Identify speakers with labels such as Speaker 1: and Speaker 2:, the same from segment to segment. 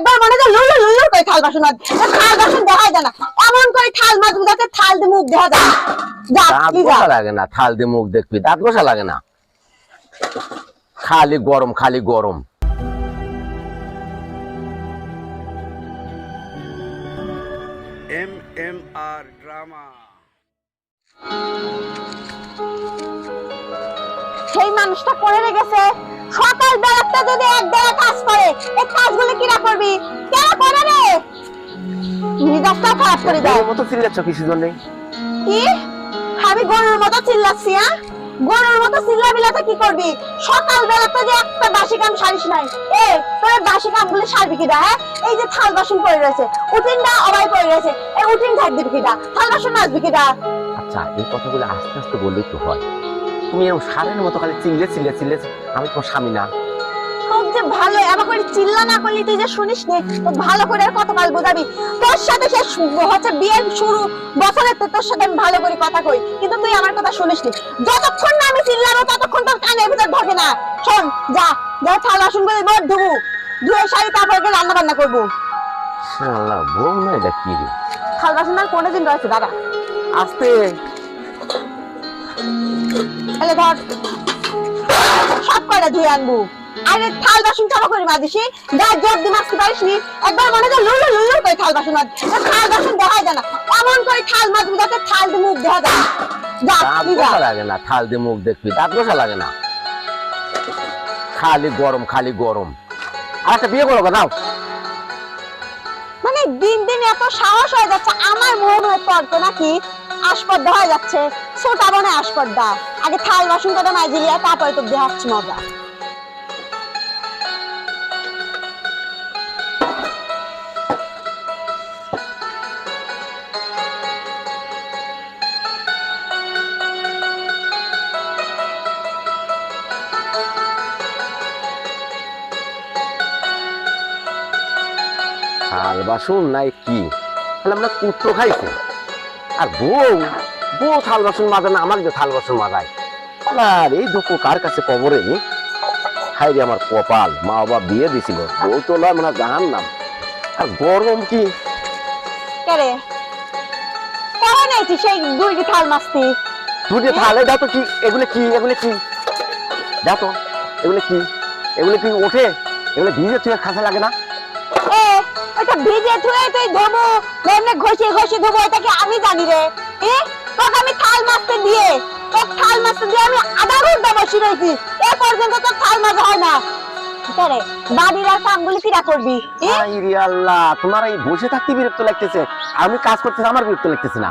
Speaker 1: একবার মনে হয় লুলু লুলু করে থাল বাসন থাল বাসন দেখা যায় না এমন করে থাল মাজবো যাতে থাল দিয়ে মুখ দেখা যায়।
Speaker 2: দাঁত। ঘষা লাগে না থাল দিয়ে মুখ দেখবি দাঁত ঘষা লাগে না। খালি গরম খালি গরম।
Speaker 3: এম এম আর ড্রামা।
Speaker 1: সেই মানুষটা করে রেখেছে। সকাল বেলাতে যদি এক বেলা কাজ করে এই কাজগুলো কিরা করবি? কেন করে রে? মিজাজটাও খারাপ করে দেয়
Speaker 2: মতো চিল্লাচ্ছ কিছু জন্য
Speaker 1: কি? আমি গরুর মতো চিল্লাচ্ছি হ্যাঁ গরুর মতো চিল্লাবিলাতে কি করবি? সকাল বেলাতে যে একটা বাসি কাম সারিস নাই। এ তোর বাসি কামগুলো সারবি কিনা হ্যাঁ? এই যে থাল বাসন পড়ে রয়েছে উঠিনটা অবাই পড়ে রয়েছে এই উঠিন ঝাড় দিবি কিনা থাল বাসন মাজবি কিনা
Speaker 2: আচ্ছা এই কথাগুলো আস্তে আস্তে বললেই তো হয়। তুমি এরকম সারের মতো খালি চিল্লে চিল্লে চিল্লে আমি তোমার স্বামী না।
Speaker 1: খুব যে ভালো এবার করে চিল্লা না করলি তুই যে শুনিস নে ভালো করে আর কতকাল বোঝাবি। তোর সাথে সে হচ্ছে বিয়ের শুরু তো তোর সাথে আমি ভালো করে কথা কই কিন্তু তুই আমার কথা শুনিস নি। যতক্ষণ না আমি চিল্লাবো ততক্ষণ তোর কানের ভিতর ঢোকে না। শোন যা যা থাল বাসন করে বড় ধুবু। ধুয়ে শাড়ি তারপরে গিয়ে রান্না বান্না করব।
Speaker 2: আল্লাহ বউ না এটা কি রে?
Speaker 1: থাল বাসন আর কোনোদিন রয়েছে দাদা।
Speaker 2: আস্তে।
Speaker 1: তাহলে ধর সব কয়টা ধুয়ে আনব? আরে থাল বাসন চাপা করে মাজিসি যা জোর দিয়ে মাছতে পারিস নি একবার মনে হয় লুলু লুলু করে থাল বাসন মাজ থাল বাসন দেখা যায় না এমন করে থাল মাজবো যাতে থাল দিয়ে মুখ দেখা যায়।
Speaker 2: দাঁত
Speaker 1: তুই
Speaker 2: লাগে না থাল দিয়ে মুখ দেখবি দাঁত ঘষা লাগে না? খালি গরম খালি গরম। আর একটা বিয়ে করো দাও
Speaker 1: মানে দিন দিন এত সাহস হয়ে যাচ্ছে আমার মনে হয় তর্ক নাকি? আসপর্দা হয়ে যাচ্ছে। ছোটা বনে আসপর্দা। আগে থাল বাসন কটা মাজিলি আর তারপরে তো দেখাচ্ছি মজা।
Speaker 2: থাল বাসন নাই কি তাহলে আমরা কুত্তো খাইছি। আর বউ? বউ থাল বাসন মাজে না আমাকে যে থাল বাসন মাজায়? আর এই দুঃখ কার কাছে কবরে নি? হাই রে আমার কপাল মা বাবা বিয়ে দিছিল বউ তো নয় মানে জাহান নাম আর গরম কি?
Speaker 1: কেরে আইছি সেই থাল মাছতি
Speaker 2: তুই যে থালে দাও তো কি এগুলো কি এগুলো কি? দাও তো এগুলো কি এগুলো কি ওঠে এগুলো ভিজে তুই খাসা লাগে না?
Speaker 1: এ ভিজে ধুয়ে তুই ধোবো এমনি ঘষে ঘষে ধোবো এটা কি আমি জানি রে? এ তোকে আমি থাল মাছতে দিয়ে তোর থাল মাছতে দিয়ে আমি আধা ঘণ্টা বসে রয়েছি এ পর্যন্ত তোর থাল হয় না। করে বাড়ির আর কামগুলি কিরা করবি? এ
Speaker 2: আল্লাহ তোমার এই বসে থাকতে বিরক্ত লাগতেছে। আমি কাজ করতেছি আমার বিরক্ত লাগতেছে না।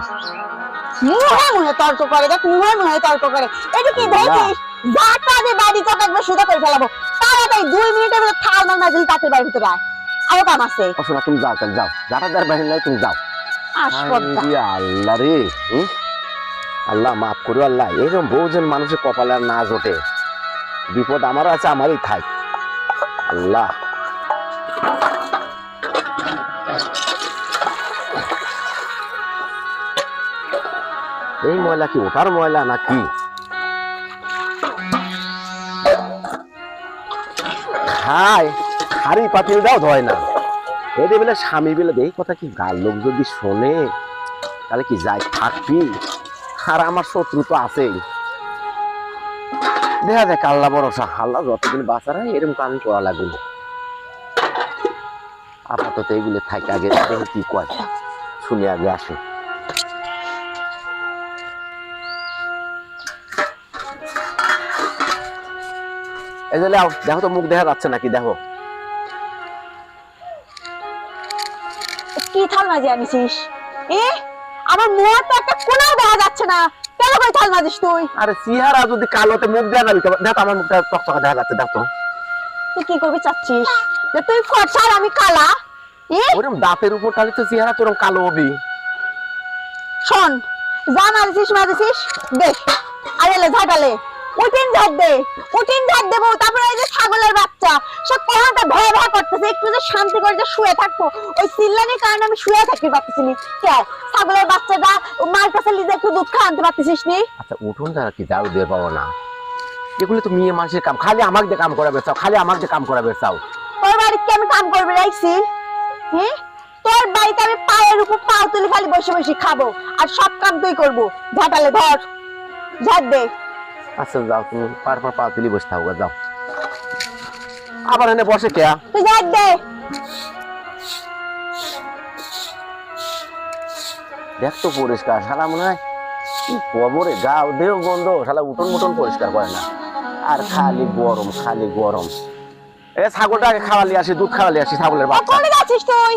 Speaker 1: মুহে মুহে তর্ক করে দেখ মুহে মুহে তর্ক করে। এটা কি দেখছিস যা কাজে বাড়ি তোকে একবার সুদা করে ফেলাবো। তাড়াতাড়ি দুই মিনিটের মধ্যে থাল মাছ মাঝিল তাঁতের বাড়ির ভিতরে আয়। আরও কাম আছে।
Speaker 2: শোনা তুমি যাও তাহলে যাও। যারা যার বাইরে নাই তুমি যাও। আল্লাহ রে? আল্লাহ মাফ করো আল্লাহ। এরকম বহুজন মানুষের কপালে আর না জোটে। বিপদ আমারও আছে আমারই থাক। আল্লাহ। এই ময়লা কি ওটার ময়লা নাকি খায়। হাড়ি পাতিল দাও, ধয় না। এদের বেলা স্বামী বেলা এই কথা কি গাল লোক যদি শোনে, তাহলে কি যাই থাকবি? আর আমার শত্রু তো আছেই। দেখা দেখ আল্লাহ ভরসা, আল্লাহ যতদিন বাঁচারা এরকম কাম করা লাগবে। আপাতত এগুলো থাকে আগে কি কয়। শুনে আগে, আসে। এই দেখো তো মুখ দেখা যাচ্ছে নাকি? দেখো।
Speaker 1: মাঝে আনিছিস? এ আমার মুখ তো একটা কোনাও দেখা যাচ্ছে না। কেন করে থাল মাজিস তুই?
Speaker 2: আরে সিহারা যদি কালোতে মুখ দেখা যাবে তো দেখো আমার মুখটা চকচকা দেখা যাচ্ছে দেখো
Speaker 1: তুই কি করবি চাচ্ছিস? যে তুই ফর্সা আর আমি কালা। এ?
Speaker 2: ওরকম দাঁতের উপর খালি তো চেহারা তোরম কালো হবি।
Speaker 1: শোন যা মারিছিস মারিছিস দেখ আর এলে ঝাঁটালে। উঠিন ঝাড় দে উঠিন ঝাড় দেবো। তারপরে এই যে ছাগলের বাচ্চা সব কোহাটা ভয় ভয় করতেছে একটু যে শান্তি করে যে শুয়ে থাকব। ওই চিল্লানির কারণে আমি শুয়ে থাকতে পারতেছি নি। কে? ছাগলের বাচ্চাটা মার কাছে লিজে একটু দুধ খা আনতে পারতেছিস নি?
Speaker 2: আচ্ছা উঠুন যারা কি যাও দিয়ে পাবো না? এগুলো তো মেয়ে মানুষের কাম। খালি আমাকে দিয়ে কাম করাবে চাও খালি আমাকে দিয়ে কাম করাবে চাও।
Speaker 1: তোর বাড়িতে কি আমি কাম করবে রাখছি হ্যাঁ তোর বাড়িতে আমি পায়ের উপর পাও তুলে খালি বসে বসে খাব আর সব কাম তুই করব। ঝাঁটালে ধর দে।
Speaker 2: আচ্ছা যাও তুমি পার পার পা তুলি বসে থাকো যাও। আবার এনে বসে কে?
Speaker 1: তুই ঝাড় দে।
Speaker 2: দেখ তো পরিষ্কার শালা মনে হয় কি কবরে গাও দেহ গন্ধ শালা উঠোন মুটন পরিষ্কার করে না। আর খালি গরম খালি গরম। এ ছাগলটাকে খাওয়ালি আসি দুধ খাওয়ালি আসি ছাগলের বাচ্চা।
Speaker 1: কোনে যাচ্ছিস তুই?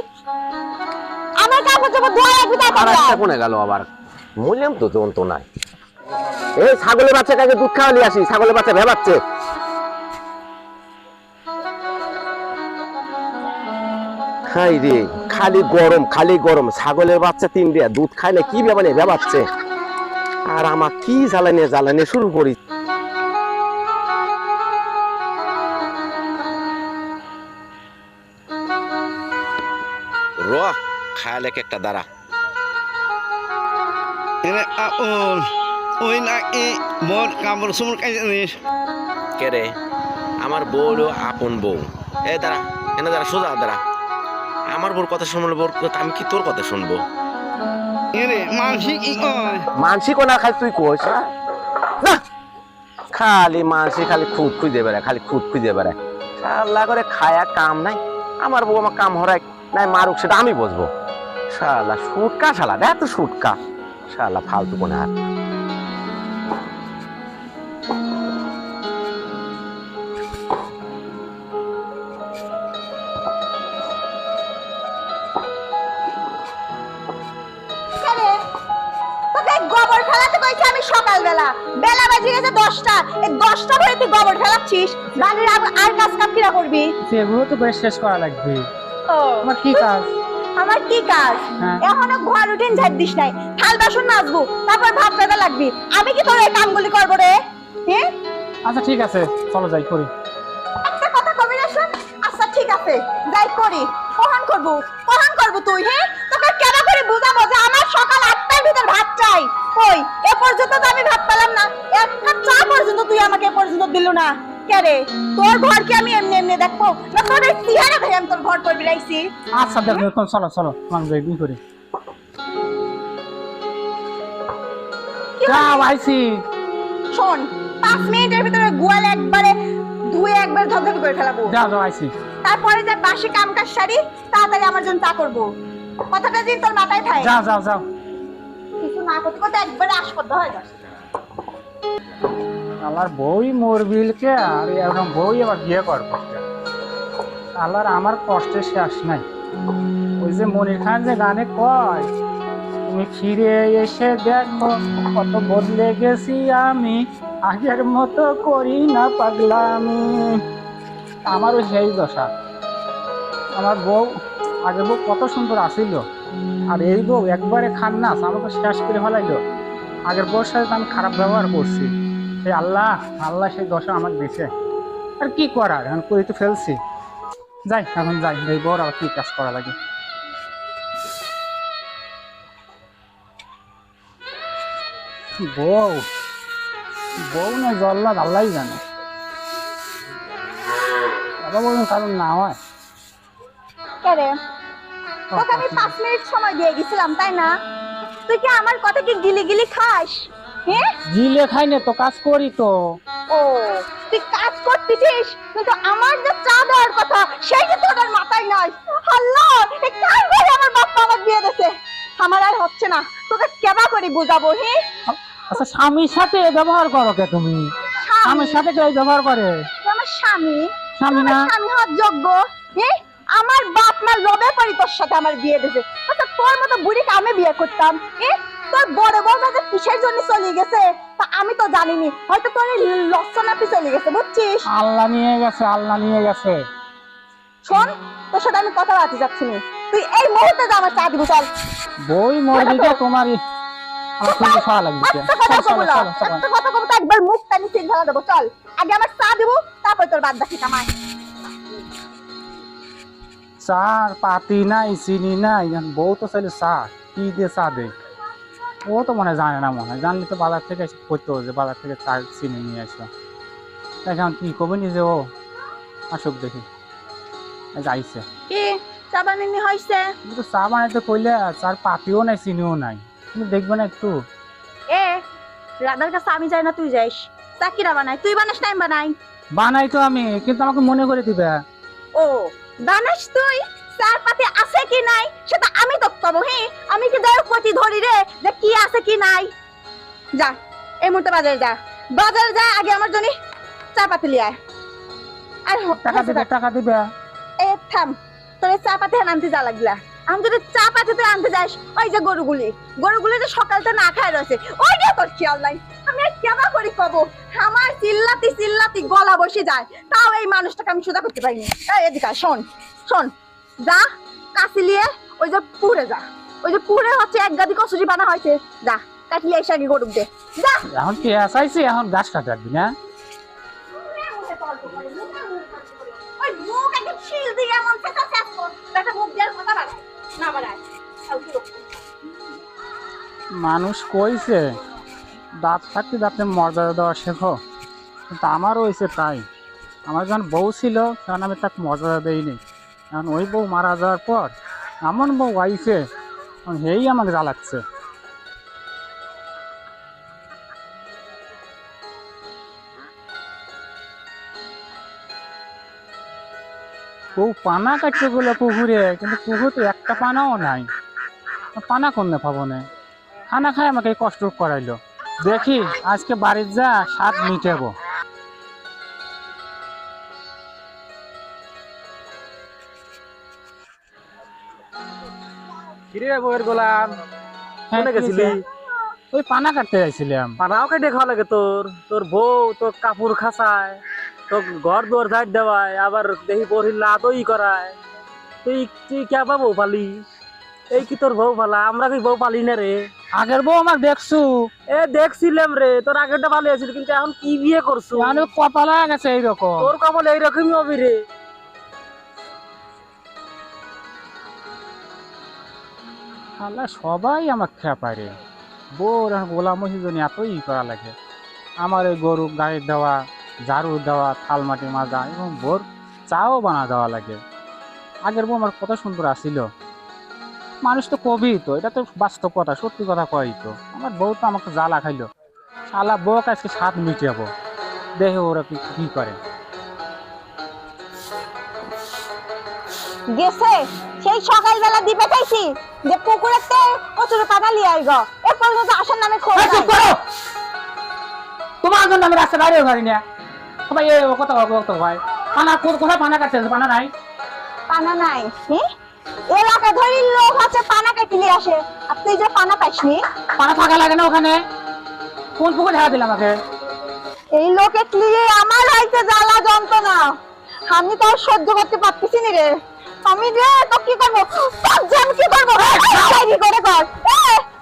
Speaker 1: আমার কাপড় চোপড় ধোয়া রাখবি
Speaker 2: আর
Speaker 1: তারপর
Speaker 2: একটা কোনে গেল আবার? মূল্যম তো নাই এই ছাগলের বাচ্চাটাকে দুধ খাওয়ালি আসি, ছাগলের বাচ্চা ভেবাচ্ছে। খাই রে, খালি গরম খালি গরম, ছাগলের বাচ্চা তিন দিয়া দুধ খায় না, কি ব্যাপারে ভেবাচ্ছে। আর আমার কি জ্বালানি জ্বালানি শুরু করি। র একটা দাঁড়া।
Speaker 3: Na i mon kamar sumur kay ni.
Speaker 2: কে রে আমার বউ হলো আপন বউ এ দাঁড়া এনে দাঁড়া সোজা দাঁড়া আমার বউর কথা শুনব বউর আমি কি তোর কথা শুনব. মানসিক না খালি তুই কইস? না খালি মানসি খালি খুদ খুঁজে বেড়ায় খালি খুদ খুঁজে বেড়ায় শালা করে খায়া কাম নাই আমার বউ আমার কাম হরাই নাই মারুক সেটা আমি বুঝব শালা সুটকা শালা দেখ তো সুটকা শালা ফালতু কোনে আর
Speaker 1: সকালবেলা। বেলা বাজে গেছে দশটা। এই দশটা করে তুই গোবর ফেলাচ্ছিস বাড়ির আর- কাজ কাম কিরা করবি?
Speaker 4: সেগুলো তো করে শেষ করা লাগবে।
Speaker 1: ও।
Speaker 4: আমার কি কাজ?
Speaker 1: আমার কি কাজ?
Speaker 4: হ্যাঁ।
Speaker 1: এখনও ঘর উঠিন ঝাড় দিস নাই। থাল বাসন মাজবো তারপর ভাত রাখা লাগবি। আমি কি তোর এই কামগুলি করব রে? হ্যাঁ
Speaker 4: আচ্ছা ঠিক আছে। চলো যাই করি।
Speaker 1: একটা কথা কবি না শোন? আচ্ছা ঠিক আছে। যাই করি। কখন করব। কখন করব তুই হ্যাঁ তোকে কেন করে বুঝাবো যে আমার সকাল আটটার ভিতর ভাত চাই? কই? পর্যন্ত তো আমি ভাত পেলাম না চা পর্যন্ত তুই আমাকে পর্যন্ত দিল না। কে তোর ঘর কি আমি এমনি এমনি দেখব? না তোর এই চেহারা ভাই আমি তোর ঘর করে বেড়াইছি।
Speaker 4: আচ্ছা দেখো এখন চলো চলো তোমার যাই করি যাও আইসি
Speaker 1: শোন পাঁচ মিনিটের ভিতরে গোয়াল একবারে ধুয়ে একবার ধবধবে করে ফেলাবো।
Speaker 4: যাও যাও আইসি
Speaker 1: তারপরে যে বাসি কাম কাজ সারি তাড়াতাড়ি আমার জন্য তা করব। কথাটা দিন তোর মাথায় থাকে।
Speaker 4: যাও যাও যাও। আমার মরবিলকে আর এরকম বই আবার বিয়ে করব আল্লাহর আমার কষ্টের শেষ নাই। ওই যে মনির খান যে গানে কয়, তুমি ফিরে এসে দেখো কত বদলে গেছি আমি, আগের মতো করি না পাগলামি। আমারও সেই দশা। আমার বউ, আগের বউ কত সুন্দর আসিল। আর এই বউ একবারে খান্নাস আমাকে শেষ করে ফেলাইলো। আগের বউর সাথে তো আমি খারাপ ব্যবহার করছি। সেই আল্লাহ আল্লাহ সেই দশা আমাকে দিছে। আর কি করার? এখন করে তো ফেলছি। যাই, এখন যাই, এই বউর আবার কি কাজ করা লাগে। বউ? বউ না জল্লাদ আল্লাহ জানে। বলুন কারণ না হয়।
Speaker 1: তোকে আমি পাঁচ মিনিট সময় দিয়ে গেছিলাম তাই না? তুই কি আমার কথা কি গিলি গিলি খাস? হ্যাঁ
Speaker 4: জিলে খাই না তো কাজ করি তো।
Speaker 1: ও তুই কাজ করতেছিস? কিন্তু আমার যে চা দেওয়ার কথা সেইটা তোর মাথায় নাই। আল্লাহ কার আমার বাপ্পা আমার দিয়েছে আমার আর হচ্ছে না। তোকে কেবা করে বুঝাবো হ্যাঁ
Speaker 4: আচ্ছা স্বামীর সাথে ব্যবহার করো কে তুমি? স্বামীর সাথে কে ব্যবহার করে?
Speaker 1: আমার স্বামী।
Speaker 4: স্বামী না?
Speaker 1: স্বামী হওয়ার যোগ্য হ্যাঁ আমার বাপ মা লোভে পড়ি তোর সাথে আমার বিয়ে দিয়েছে আচ্ছা তোর মতো বুড়িকে আমি বিয়ে করতাম? এ তোর বড় বড় যে কিসের জন্য চলে গেছে? তা আমি তো জানিনি। হয়তো তোর এই লক্ষণাপি চলে গেছে বুঝছিস?
Speaker 4: আল্লাহ নিয়ে গেছে আল্লাহ নিয়ে গেছে।
Speaker 1: শোন তোর সাথে আমি কথা বলতে যাচ্ছি না। তুই এই মুহূর্তে যা আমার চা দিব চল।
Speaker 4: বই মরবিকে তোমার আমার খুব লাগবে
Speaker 1: কথা কথা কবো তো একবার মুখ টানি ঠিক ঢালা দেবো চল। আগে আমার চা দিব তারপর তোর বাদ বাকি কামাই।
Speaker 4: চার পাতি নাই চিনি নাই বউ তো চাইলে চা কি দিয়ে চা দে? ও তো মনে জানে না মনে হয়। জানলে তো বাজার থেকে এসে করতো যে বাজার থেকে চা চিনি নিয়ে আসো। এখন কি কবে নিজে ও? আসুক দেখি। এই যে আইসে
Speaker 1: কি? চা বানানি হয়েছে
Speaker 4: কিন্তু চা বানাইতে কইলে চার পাতিও নাই চিনিও নাই। তুমি দেখবে না একটু।
Speaker 1: এ রাধার কাছে আমি যাই না তুই যাইস। চা কিরা বানাই? তুই বানাস না আমি বানাই।
Speaker 4: বানাই তো আমি কিন্তু আমাকে মনে করে দিবে।
Speaker 1: ও বানাস তুই চার পাতে আছে কি নাই? সেটা আমি তো আমি কি কতি ধরি রে যে কি আছে কি নাই? যা এই মুহূর্তে বাজারে যা। বাজারে যা আগে আমার জন্য চা পাতি লিয়ে আয়। আর
Speaker 4: টাকা দিবে টাকা দিবে।
Speaker 1: এ থাম। তোর চা পাতি আনতে যা লাগলা। আমি যদি চা পাতি তুই আনতে যাস ওই যে গরুগুলি গরুগুলি যে সকালটা না খায় রয়েছে ওই নিয়ে তোর খেয়াল নাই। আমি আর কেমন করি কব? আমার চিল্লাতি চিল্লাতি গলা বসে যায়। তাও এই মানুষটাকে আমি সুদা করতে পারিনি। এদিকে শোন শোন। যা কাশি নিয়ে ওই যে পুরে যা। ওই যে পুরে হচ্ছে এক গাদি কচুরি বানা হয়েছে। যা কাটলি এসে আগে গরুক দে। যা।
Speaker 4: এখন কি আসাইছি এখন গাছ কাটাবি না। মানুষ কইছে দাঁত থাকতে দাঁতে মর্যাদা দেওয়া শেখো। কিন্তু আমারও হয়েছে তাই। আমার যখন বউ ছিল, তখন আমি তাকে মর্যাদা দেইনি। এখন ওই বউ মারা যাওয়ার পর এমন বউ আইছে হেই আমাকে জ্বালাচ্ছে। বউ পানা কাটতে গেলো পুকুরে, কিন্তু পুকুরে তো একটা পানাও নাই। পানা কমে পাবো না? খানা খাই আমাকে কষ্ট করাইলো। দেখি, আজকে বাড়ির যা, স্বাদ মিটাবো।
Speaker 5: কিরে বইয়ের গোলাম?
Speaker 4: হ্যাঁ,
Speaker 5: কোনে
Speaker 4: কি
Speaker 5: গেছিলি?
Speaker 4: হয়েছে? ওই পানা কাটতে যাইছিলাম।
Speaker 5: পানাও কেটে খাওয়া লাগে তোর। তোর বউ তোর কাপড় খাসায় তোর ঘর দুয়ার ঝাড় দেওয়ায় আবার দেখি পড়ি লাতই করায়। তুই তুই কে বউ পালি? এই কি তোর বউ পালা? আমরা কি বউ পালি না রে?
Speaker 4: আগের বউ আমার দেখছু।
Speaker 5: এ দেখছিলাম রে তোর আগেরটা ভালো আছিল কিন্তু এখন কি বিয়ে করছ?
Speaker 4: কপালা গেছে এইরকম?
Speaker 5: তোর কপাল এইরকমই হবি রে।
Speaker 4: আল্লাহ সবাই আমার খেপায় রে আর গোলাম মহিজনী এতই করা লাগে। আমার এই গরু গায়ে দেওয়া, ঝাড়ু দেওয়া, থাল মাটি মাজা এবং বোর চাও বানা দেওয়া লাগে। আগের বউ আমার কত সুন্দর আসিল। মানুষ তো কবি তো, এটা তো বাস্তব কথা, সত্যি কথা কয় তো। আমার বউ তো আমাকে জ্বালা খাইলো। শালা বউ আজকে স্বাদ মিটাবো দেখে ওরা কি কি করে?
Speaker 1: গেছে, সেই সকালবেলা দিবে চাইছি যে পুকুরেতে কচুর পাতা লিয়ে আইগ এ পর্যন্ত আসার নামে খোঁজ
Speaker 4: চুপ করো! তোমার জন্য আমি রাস্তা বাইরে পারি না সবাই এই কথা বলব তো ভাই পানা কোথায় পানা কাটছে? পানা নাই?
Speaker 1: পানা নাই। এলাকা ধরি লোক আছে পানা কাটিলে আসে। আর তুই যে পানা পাইসনি?
Speaker 4: পানা থাকা লাগে না ওখানে। কোন পুকুর ঢাকা দিলাম আমাকে
Speaker 1: এই লোকে ক্লিয়ে আমার হইতে জ্বালা যন্ত্রণা। আমি তো আর সহ্য করতে পারতেছি না রে। আমি রে তো কি করব? যে আমি কি করব? এই, করে কর। এ,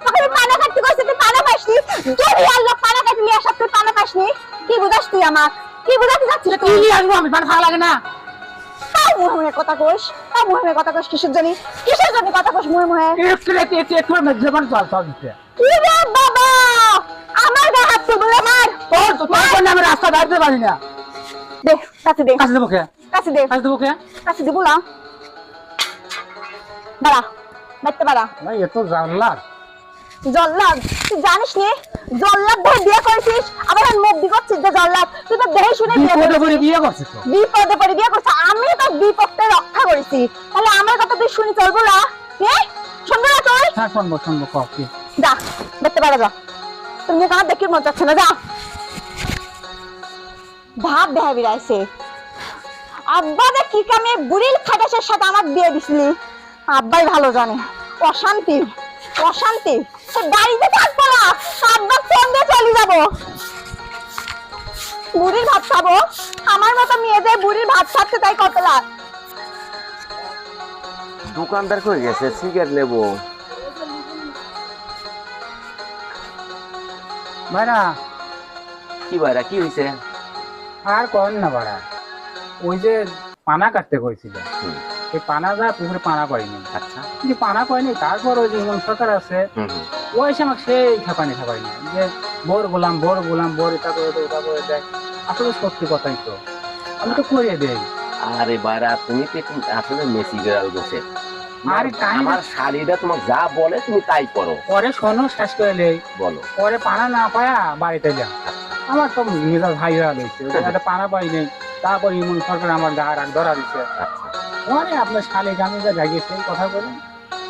Speaker 1: আমি পানা কাটতে কইছি তুই পানা পাইসনি যদি আর লোক পানা কাটলি আসা তুই পানা পাইসনি কি বুঝাস তুই আমার? কি বুঝাতে যাচ্ছিস তুই?
Speaker 4: নিয়ে আসব আমি পানা থাকা লাগে না।
Speaker 1: মুহে কথা কইস তাও মুহে কথা কইস কিসের জন্য? কথা কইস মুহে মুহে?
Speaker 4: একটু একটু একটু একটু জীবন চল চল দিতে।
Speaker 1: কি রে বাবা? আমার গায়ে হাত তুই বলে মার।
Speaker 4: তোর তোর জন্য আমি রাস্তা দাঁড়াতে পারি না।
Speaker 1: দে কাছে দে।
Speaker 4: কাছে দেবো কে?
Speaker 1: কাছে দে।
Speaker 4: কাছে দেবো কে?
Speaker 1: কাছে দিব না দাঁড়া দেখতে পারা।
Speaker 4: ভাই এত জানলার।
Speaker 1: জল্লাদ তুই জানিস নি? জল্লাদ ধরে বিয়ে করেছিস? আবার আমি মুখ করছিস যে জল্লাদ? তুই তো দেখে শুনে বিয়ে করেছিস।
Speaker 4: পড়ে বিয়ে করছিস
Speaker 1: বিপদে পড়ে বিয়ে করছিস। আমি তো বিপদে রক্ষা করেছি। তাহলে আমার কথা তুই শুনি চলবো না হ্যাঁ শুনব না তুই?
Speaker 4: হ্যাঁ শুনব শুনব কও কি?
Speaker 1: যা দেখতে পারা যা। তোর মুখ আমার দেখে মন যাচ্ছে না যা। ভাব দেখা বিরাইছে আব্বা যে কি কামে বুড়ির খাটাসের সাথে আমার বিয়ে দিছিলি? আব্বাই ভালো জানে। অশান্তি অশান্তি। গাড়িতে থাকব না আব্বা ফোন দিয়ে চলে যাব। বুড়ির ভাত খাব? আমার মতো মেয়েদের বুড়ির ভাত খাচ্ছে তাই কত লাভ
Speaker 2: দোকানদার কই গেছে? সিগারেট নেব।
Speaker 4: ভাইরা।
Speaker 2: কি বাইরা কি হয়েছে
Speaker 4: আর করেন না বাড়া ওই যে পানা কাটতে কইছিল।
Speaker 2: হুম।
Speaker 4: এই পানা যা পুকুরে পানা করেনি
Speaker 2: আচ্ছা।
Speaker 4: কিন্তু পানা করেনি তারপর ওই যে ইমাম সরকার আছে
Speaker 2: হুম হুম।
Speaker 4: ও এসে আমাকে সেই খেপানি খেপানি যে বোর গোলাম বোর গোলাম বোর এটা করে দেয় ওটা করে দেয় আসলে সত্যি কথাই তো আমি তো দেই।
Speaker 2: আরে বাইরা তুমি তো আসলে মেসি গেরাল বসে। আমার শাড়িটা তোমাকে যা বলে তুমি তাই করো।
Speaker 4: পরে শোনো শেষ করে নেই।
Speaker 2: বলো।
Speaker 4: পরে পানা না পায়া বাড়িতে যাও আমার তো মেজাজ ভাই হয়ে গেছে পানা পাই নেই তারপর ইমন সরকার আমার গা রাখ ধরা দিচ্ছে
Speaker 2: আচ্ছা।
Speaker 4: পরে আপনার শালিক আমি যা জাগিয়েছে কথা বলেন।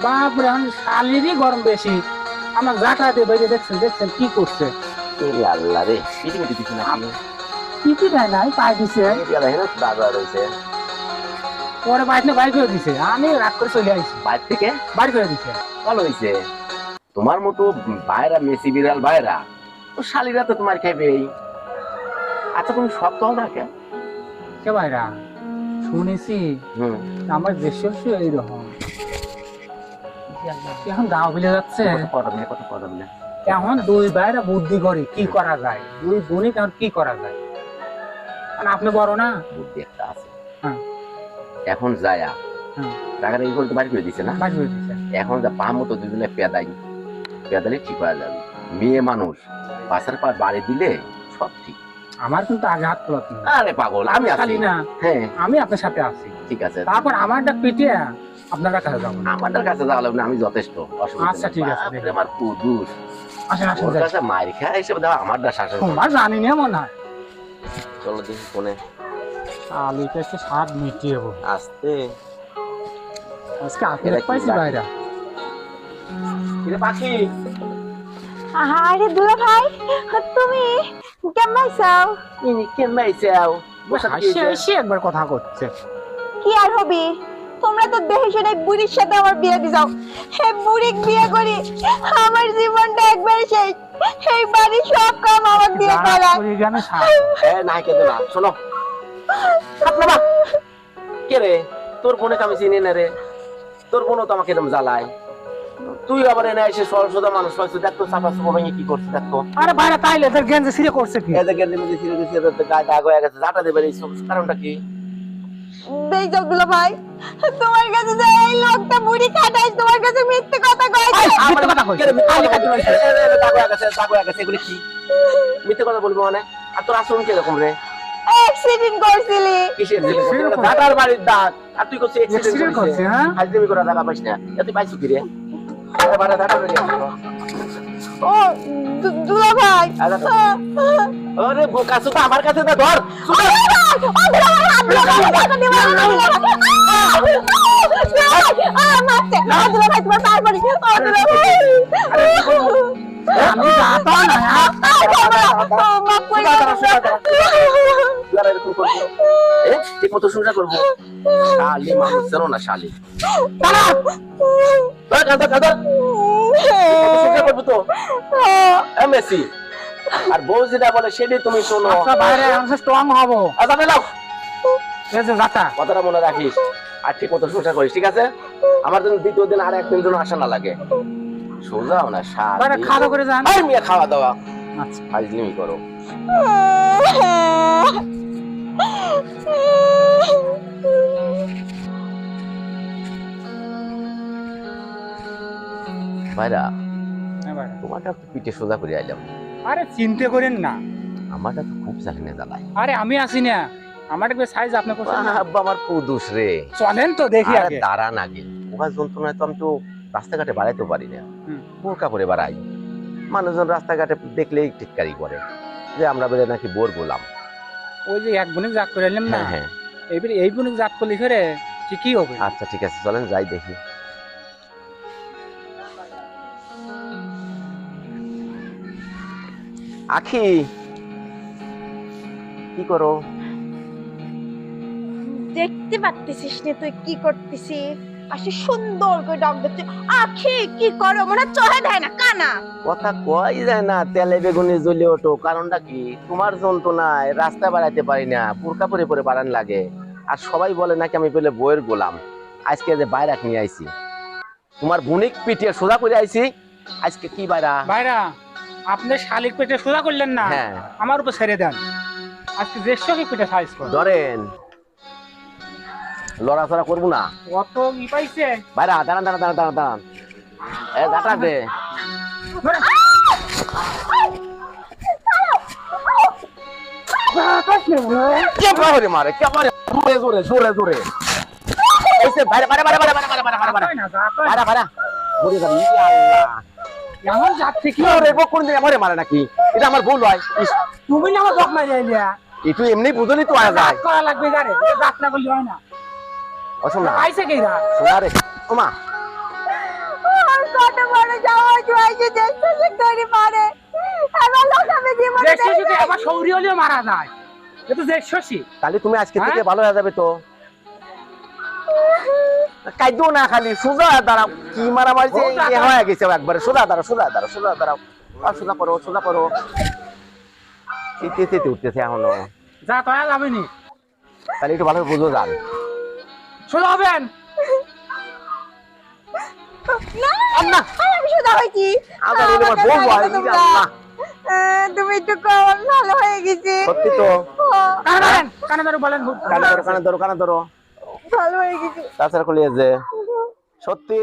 Speaker 4: বাপরে এখন শালিরই গরম বেশি। আমার জাটাতে বেরিয়ে দেখছেন দেখছেন কি করছে?
Speaker 2: আল্লাহ রে পিটি মিটি দিছি
Speaker 4: দেয় নাই পাই দিছে।
Speaker 2: দাদা রয়েছে।
Speaker 4: পরে বাড়িতে বাড়ি করে দিছে। আমি রাগ করে চলে আইছি।
Speaker 2: বাইরে থেকে?
Speaker 4: বাড়ি করে দিছে।
Speaker 2: ভালো হয়েছে তোমার মতো বাইরা মেসি বিড়াল বাইরা তো শালিরা তো তোমার খাইবেই আচ্ছা তুমি সব তো না কেন
Speaker 4: কে ভাইরা? শুনেছি। আমার দেশে এইরকম। এখন গাঁও বিলে যাচ্ছে। এখন দুই ভাইরা বুদ্ধি করে কি করা যায়? দুই বোনে এখন কি করা যায়? কারণ আপনি বড় না?
Speaker 2: বুদ্ধি একটা আছে।
Speaker 4: হ্যাঁ।
Speaker 2: এখন যায়া
Speaker 4: হ্যাঁ।
Speaker 2: টাকাটা এই করে তো বাড়ি করে দিছে না? এখন যা পা মতো দুজনে পেদাই পেদালে ঠিক হয়ে যাবে। মেয়ে মানুষ পাশের পা বাড়ি দিলে সব ঠিক।
Speaker 4: আমার কিন্তু আগে হাত তোলা
Speaker 2: আরে পাগল আমি আছি।
Speaker 4: খালি না
Speaker 2: হ্যাঁ।
Speaker 4: আমি আপনার সাথে আছি।
Speaker 2: ঠিক আছে।
Speaker 4: তারপর আমারটা পিটিয়ে আপনার কাছে যাব। না
Speaker 2: আমাদের কাছে যাওয়া লাগবে না, আমি যথেষ্ট
Speaker 4: আচ্ছা, ঠিক আছে,
Speaker 2: আমার কুদুস।
Speaker 4: আসেন আসেন
Speaker 2: কাছে মায়ের খায় হিসেবে দেওয়া আমার দা শাসন
Speaker 4: তোমার জানি না মনে হয়।
Speaker 2: চলো দেখি কোনে
Speaker 4: আলুটা একটু স্বাদ মিটিয়ে
Speaker 2: আসতে।
Speaker 4: আজকে পাইছি? বাইরা।
Speaker 2: পাখি।
Speaker 1: দুলা ভাই তুমি কেমন আইসাও
Speaker 2: ইনি
Speaker 4: হাসি হাসি একবার কথা করছে।
Speaker 1: কি আর হবি? তোমরা তো দেখে শুনে বুড়ির সাথে আমার বিয়ে দি যাও। হে বুড়িক বিয়ে করি আমার জীবনটা একবার শেষ এই বাড়ির সব কাম আমার দিয়ে করা
Speaker 2: এ না শোনো। কে রে? তোর বোনে আমি চিনি না রে। তোর বোনও তো আমাকে এরকম জ্বালায়। তুই আবার এনে এসে সরল মানুষ হয়েছে দেখতো চাপা চুপা ভেঙে কি করছে দেখতো
Speaker 4: আরে বাইরে তাইলে তোর গেঞ্জে সিরে করছে কি?
Speaker 2: এদের গেলে মধ্যে ছিঁড়ে দিচ্ছে এদের গায়ে দাগ হয়ে গেছে ঝাঁটা দেবে এই সব কারণটা কি?
Speaker 1: দেই যাও দুলা ভাই তোমার কাছে যে এই লোকটা বুড়ি খাটাই তোমার কাছে মিথ্যে কথা কইছে
Speaker 4: মিথ্যে কথা কইছে।
Speaker 2: কে এ, দাগ হয়ে গেছে, দাগ হয়ে গেছে, এগুলি কি? মিথ্যে কথা বলব মানে? আর তোর আচরণ কীরকম রে?
Speaker 1: অ্যাক্সিডেন্ট করছিলি।
Speaker 2: কিসের দাদার বাড়ির দাগ আর তুই করছিস
Speaker 4: Accident
Speaker 2: accident
Speaker 4: করছে,
Speaker 2: করছে
Speaker 4: হ্যাঁ?
Speaker 2: হাজরিমি করে টাকা পাইস না। তুই পাইছিস কি রে?
Speaker 1: ও দুলা ভাই
Speaker 2: আরে বোকা সুতা আমার কাছে দে ধর
Speaker 4: আমি যাতা না
Speaker 2: এরকম করব। ঠিক মতো সংসার করব। শালি মানুষ জানো না শালি। সংসার করব তো। আর বউ যেটা বলে সেটাই তুমি শোনো।
Speaker 4: আচ্ছা বাইরে আমি স্ট্রং হব।
Speaker 2: আচ্ছা বেলাও। কথাটা মনে রাখিস। আর ঠিক মতো সংসার করিস ঠিক আছে? আমার জন্য দ্বিতীয় দিন আর একদিন জন্য আসা না লাগে। সোজাও না সার
Speaker 4: খাওয়া দাওয়া করে যান।
Speaker 2: আর মিয়া খাওয়া দাওয়া।
Speaker 4: আচ্ছা।
Speaker 2: করো। ভাইরা
Speaker 4: হ্যাঁ
Speaker 2: তোমারটা একটু পিঠে সোজা করে আইলাম।
Speaker 4: আরে চিন্তা করেন না।
Speaker 2: আমারটা তো খুব চালিয়ে জ্বালায়।
Speaker 4: আরে আমি আসি না। আমার একবার সাইজ আপনি করছেন
Speaker 2: আব্বা আমার পুদুস রে।
Speaker 4: চলেন তো দেখি আগে।
Speaker 2: দাঁড়ান আগে। ওখান যন্ত্রণায় তো আমি তো রাস্তাঘাটে বাড়াইতেও পারি না। বোরকা পরে বাড়াই। মানুষজন রাস্তাঘাটে দেখলেই টিটকারি করে। যে আমরা বেড়ে নাকি বোর গোলাম।
Speaker 4: ওই যে এক বোনে জাগ করে এলাম না?
Speaker 2: হ্যাঁ হ্যাঁ।
Speaker 4: এইবার এই বোনে জাগ করলে ফেরে ঠিকই হবে?
Speaker 2: আচ্ছা ঠিক আছে চলেন যাই দেখি। আখি কি করো?
Speaker 1: দেখতে পারতেছিস না তুই কি করতেছিস? আসে সুন্দর করে ডাক দিচ্ছে আখি কি করো? মনে চহে দেয় না কানা।
Speaker 2: কথা কই যায় না তেলে বেগুনি জ্বলে ওঠো কারণটা কি? তোমার যন্ত্রণায় রাস্তা বাড়াইতে পারি না পুরকা পরে পরে বাড়ান লাগে। আর সবাই বলে নাকি আমি পেলে বইয়ের গোলাম। আজকে যে বাইরাক নিয়ে আইছি। তোমার বুনিক পিটিয়ে সোজা করে আইছি আজকে কি বাইরা?
Speaker 4: ভাইরা আপনি শালিক পেটে সোজা করলেন না
Speaker 2: হ্যাঁ।
Speaker 4: আমার উপর ছেড়ে দেন। আজকে দেড়শো পেটে সাইজ করে।
Speaker 2: ধরেন লড়াচড়া করব না।
Speaker 4: অত ই পাইছে?
Speaker 2: বাইরা দাঁড়ান দাঁড়ান দাঁড়ান দাঁড়ান দাঁড়ান। এ দাঁড়া দে। কে বাহরে মারে কে মারে? জোরে জোরে জোরে জোরে। এসে বাইরে বাইরে বাইরে বাইরে বাইরে বাইরে বাইরে বাইরে
Speaker 4: কয়
Speaker 2: ভাড়া ভাড়া মরে যাবি ই আল্লাহ।
Speaker 4: এমন যাচ্ছে কি
Speaker 2: কি ওরে বউ কোনদিন আমারে মারে নাকি? এটা আমার ভুল হয়।
Speaker 4: তুমি না আমার জব মারি আইলিয়া
Speaker 2: একটু এমনি বুঝলি তো আয়া যায়।
Speaker 4: করা লাগবে গারে রাত না করলে হয় না।
Speaker 2: অসম না
Speaker 4: আইছে কি
Speaker 2: রে। ওমা।
Speaker 1: আর কত বড় যাওয়া জুয়াইছে দেখতে করে মারে। এবার লোক আমি জীবনে
Speaker 4: দেখছি যদি
Speaker 1: দেখিনি।
Speaker 4: সৌরি হলেও মারা যায়। এ তো দেখছি
Speaker 2: তাহলে তুমি আজকে থেকে
Speaker 4: হ্যাঁ?
Speaker 2: ভালো হয়ে যাবে তো। কাইদো না খালি সোজা দাঁড়াও। কি মারা মারছে হয়ে গেছে একবারে সোজা দাঁড়াও সোজা দাঁড়াও সোজা দাঁড়াও। আর সোজা করো সোজা করো শীতে উঠতেছে এখনও।
Speaker 4: যা তয়া যাবে নি।
Speaker 2: তাহলে একটু ভালো বুঝো যান।
Speaker 4: সোজা হবেন?
Speaker 1: তো তুমি একটু কম আমি ভালো হয়ে গেছি।
Speaker 2: সত্যি তো।
Speaker 4: কানে কানে ধরো
Speaker 2: কানে ধরো কানে ধরো। তাছাড়া খুলিয়েছে। সত্যি?